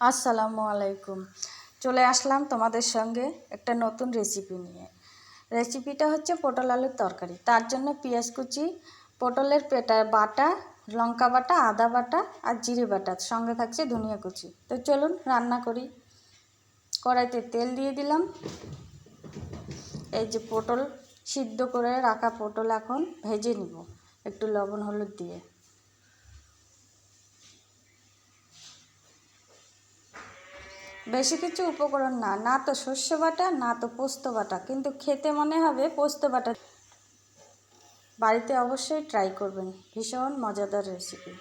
আসসালামু আলাইকুম। চলে আসলাম তোমাদের সঙ্গে একটা নতুন রেসিপি নিয়ে। রেসিপিটা হচ্ছে পটল আলুর তরকারি। তার জন্য পেঁয়াজ কুচি, পটলের পেটা বাটা, লঙ্কা বাটা, আদা বাটা আর জিরে বাটা, সঙ্গে থাকছে ধনিয়া কুচি। তো চলুন রান্না করি। কড়াইতে তেল দিয়ে দিলাম। এই যে পটল, সিদ্ধ করে রাখা পটল এখন ভেজে নিব। একটু লবণ হলুদ দিয়ে। বেশি কিছু উপকরণ না। না তো শস্য বাটা, না তো পোস্ত বাটা। কিন্তু খেতে মনে হবে পোস্ত বাটা। বাড়িতে অবশ্যই ট্রাই করবেন। ভীষণ মজাদার রেসিপি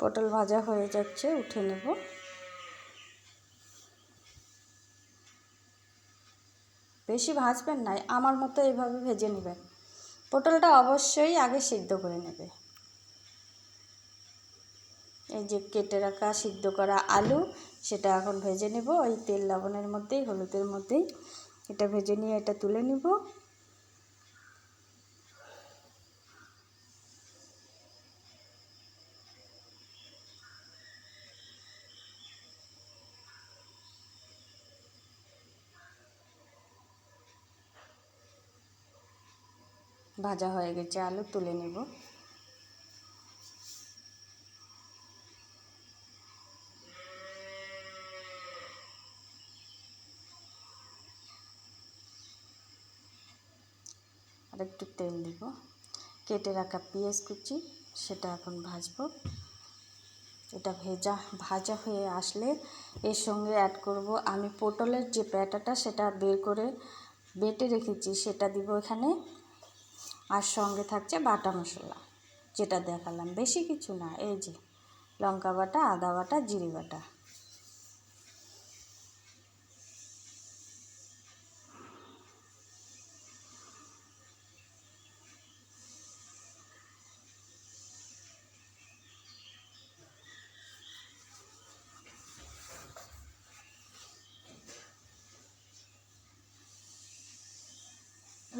পটল ভাজা হয়ে যাচ্ছে, উঠে নেব। বেশি ভাজবেন না, আমার মতো এইভাবে ভেজে নেবেন। পটলটা অবশ্যই আগে সিদ্ধ করে নেবে। এই যে কেটে রাখা, সিদ্ধ করা আলু, সেটা এখন ভেজে নেব। ওই তেল, লবণের মধ্যেই, হলুদের মধ্যেই। এটা ভেজে নিয়ে এটা তুলে নেব। ভাজা হয়ে গেছে, আলু তুলে নেব। আর একটু তেল দিব। কেটে রাখা পেঁয়াজ কুচি, সেটা এখন ভাজবো। এটা ভেজা, ভাজা হয়ে আসলে এর সঙ্গে অ্যাড করব আমি পটলের যে প্যাটাটা সেটা বের করে বেটে রেখেছি, সেটা দিব এখানে। আর সঙ্গে থাকছে বাটা মশলা, যেটা দেখালাম। বেশি কিছু না, এই যে লঙ্কা বাটা, আদা বাটা, জিরে বাটা।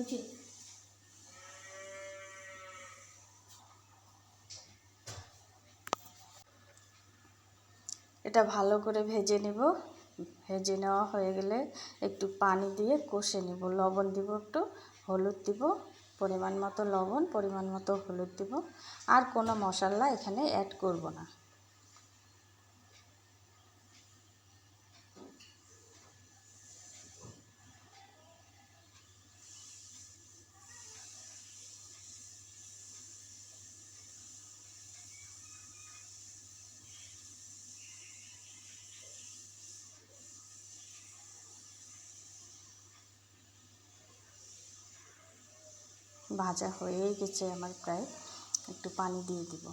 উচিত এটা ভালো করে ভেজে নেব। ভেজে নেওয়া হয়ে গেলে একটু পানি দিয়ে কষে নেব। লবণ দিব একটু, হলুদ দিব, পরিমাণ মতো লবণ, পরিমাণ মতো হলুদ দিব। আর কোনো মশলা এখানে অ্যাড করব না। ভাজা হয়েই গেছে আমার প্রায়। একটু পানি দিয়ে দিব।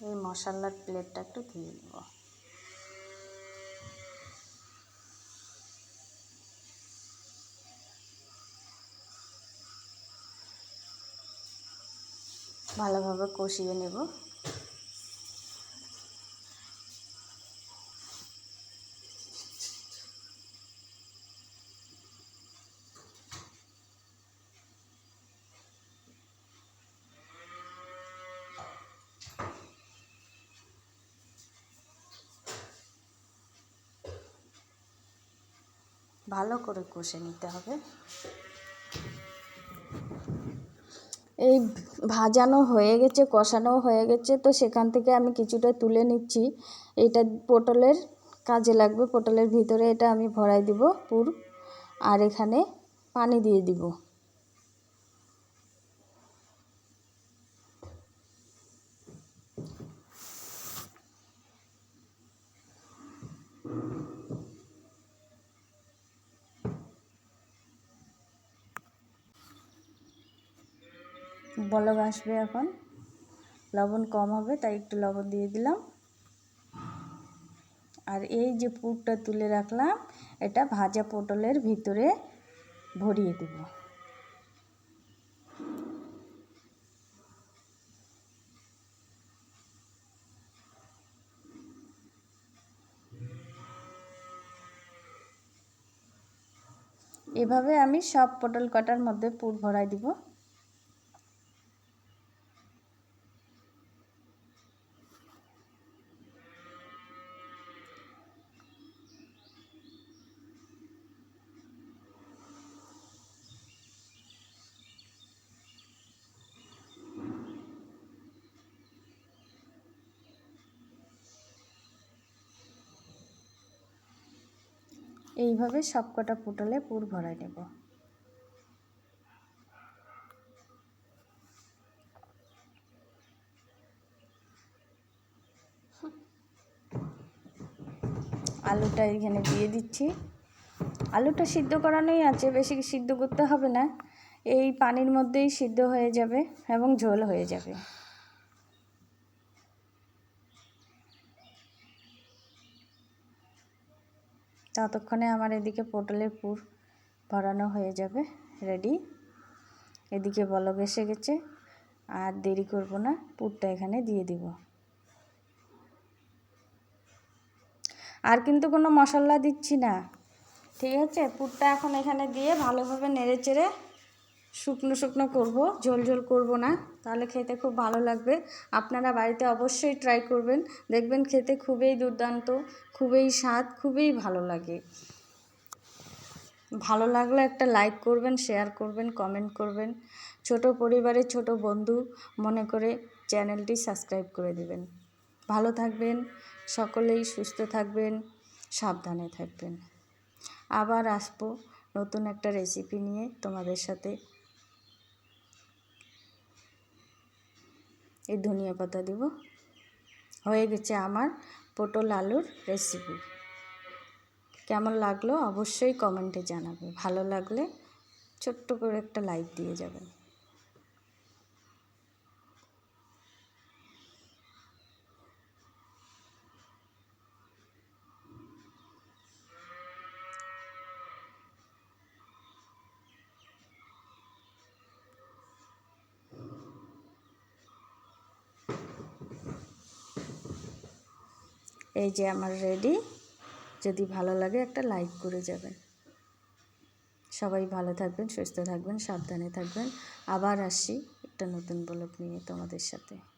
এই মশলার প্লেটটা একটু ধুয়ে নেব। ভালোভাবে কষিয়ে নেব। ভালো করে কষে নিতে হবে। এই ভাজানো হয়ে গেছে, কষানো হয়ে গেছে, তো সেখান থেকে আমি কিছুটা তুলে নিচ্ছি। এটা পটলের কাজে লাগবে, পটলের ভিতরে এটা আমি ভরাই দিব পুর, আর এখানে পানি দিয়ে দিব। বলক আসবে এখন। লবণ কম হবে, তাই একটু লবণ দিয়ে দিলাম। আর এই যে পুরটা তুলে রাখলাম, এটা ভাজা পটলের ভিতরে ভরিয়ে দেব। এভাবে আমি সব পটল কাটার মধ্যে পুর ভরাই দিব। এইভাবে সব কটা পটলে পুর ভরাই নেব। আলুটা এখানে দিয়ে দিচ্ছি। আলুটা সিদ্ধ করানোই আছে, বেশি সিদ্ধ করতে হবে না। এই পানির মধ্যেই সিদ্ধ হয়ে যাবে এবং ঝোল হয়ে যাবে। ততক্ষণে আমার এদিকে পটলের পুর ভরানো হয়ে যাবে রেডি এদিকে বলক এসে গেছে, আর দেরি করব না, পুরটা এখানে দিয়ে দিব। আর কিন্তু কোনো মশলা দিচ্ছি না, ঠিক আছে? পুরটা এখন এখানে দিয়ে ভালোভাবে নেড়ে চেড়ে শুকনো শুকনো করব, ঝোল ঝোল করব না, তাহলে খেতে খুব ভালো লাগবে। আপনারা বাড়িতে অবশ্যই ট্রাই করবেন, দেখবেন খেতে খুবই দুর্দান্ত, খুবই স্বাদ, খুবই ভালো লাগে। ভালো লাগলে একটা লাইক করবেন শেয়ার করবেন কমেন্ট করবেন। ছোট পরিবারের ছোট বন্ধু, মনে করে চ্যানেলটি সাবস্ক্রাইব করে দেবেন। ভালো থাকবেন, সকলেই সুস্থ থাকবেন, সাবধানে থাকবেন। আবার আসব নতুন একটা রেসিপি নিয়ে তোমাদের সাথে। এই ধনিয়া পাতা দেব। হয়ে গেছে আমার পটল আলুর রেসিপি কেমন লাগল অবশ্যই কমেন্টে জানাবে। ভালো লাগলে ছোট্ট করে একটা লাইক দিয়ে যাবেন। এই যে আমার রেডি যদি ভালো লাগে একটা লাইক করে যাবেন। সবাই ভালো থাকবেন, সুস্থ থাকবেন, সাবধানে থাকবেন। আবার আসি একটা নতুন ব্লগ নিয়ে তোমাদের সাথে।